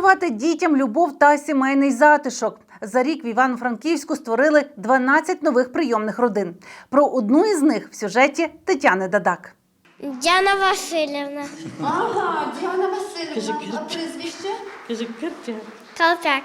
Подарувати дітям любов та сімейний затишок. За рік в Івано-Франківську створили 12 нових прийомних родин. Про одну із них в сюжеті Тетяни Дадак. Діана Васильівна. Ага, Діана Васильівна. А прізвище? Колпак.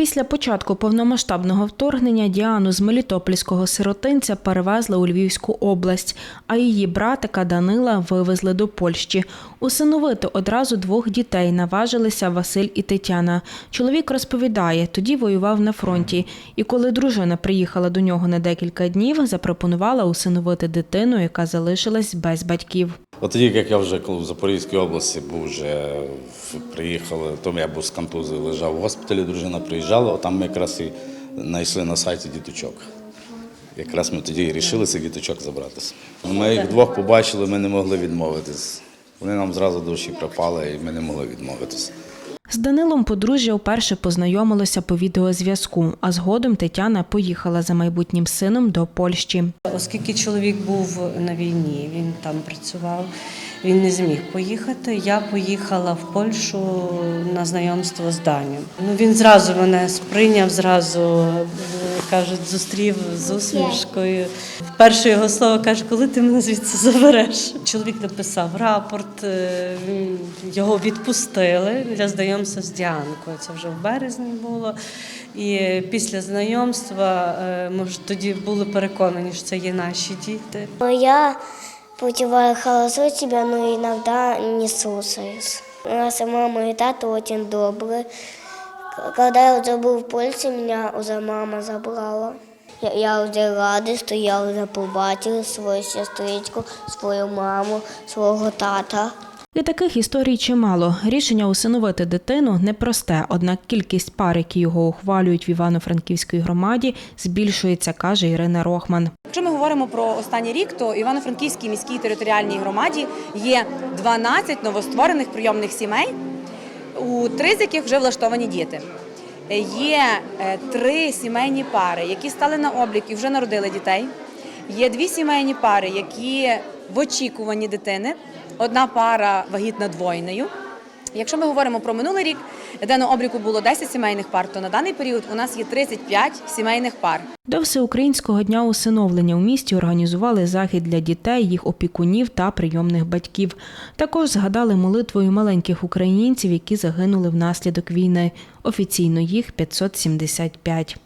Після початку повномасштабного вторгнення Діану з Мелітопольського сиротинця перевезли у Львівську область, а її братика Данила вивезли до Польщі. Усиновити одразу двох дітей наважилися Василь і Тетяна. Чоловік розповідає, тоді воював на фронті, і коли дружина приїхала до нього на декілька днів, запропонувала усиновити дитину, яка залишилась без батьків. От тоді, як я вже коли в Запорізькій області був вже приїхали, то я був з контузією, лежав в госпіталі, дружина приїжджала, там ми якраз і знайшли на сайті діточок. Якраз ми тоді і вирішили цих діточок забратися. Ми їх двох побачили, ми не могли відмовитись. Вони нам зразу душі припали, і ми не могли відмовитися. З Данилом подружжя вперше познайомилося по відеозв'язку, а згодом Тетяна поїхала за майбутнім сином до Польщі. Оскільки чоловік був на війні, він там працював, він не зміг поїхати. Я поїхала в Польщу на знайомство з Даню. Ну він зразу мене сприйняв, зразу е, кажуть, зустрів з усмішкою. Перше його слово каже, коли ти мене звідси забереш. Чоловік написав рапорт, е, його відпустили для знайомства з Діанкою. Це вже в березні було. І після знайомства е, ми ж тоді були переконані, що це є наші діти. Я подеваю хорошо себя, но иногда не слушаюсь. У нас мама, и тата очень добрые. Когда я уже был в Польше, меня уже мама забрала. Я, я уже рада, что я уже побачила свою сестричку, свою маму, свого тата. І таких історій чимало. Рішення усиновити дитину непросте, однак кількість пар, які його ухвалюють в Івано-Франківській громаді, збільшується, каже Ірина Рохман. Якщо ми говоримо про останній рік, то Івано-Франківській міській територіальній громаді є 12 новостворених прийомних сімей, у три з яких вже влаштовані діти. Є е, три сімейні пари, які стали на облік і вже народили дітей. Є дві сімейні пари, які в очікуванні дитини. Одна пара вагітна двойнею. Якщо ми говоримо про минулий рік, де на обліку було 10 сімейних пар, то на даний період у нас є 35 сімейних пар. До всеукраїнського дня усиновлення у місті організували захід для дітей, їх опікунів та прийомних батьків. Також згадали молитвою маленьких українців, які загинули внаслідок війни. Офіційно їх 575.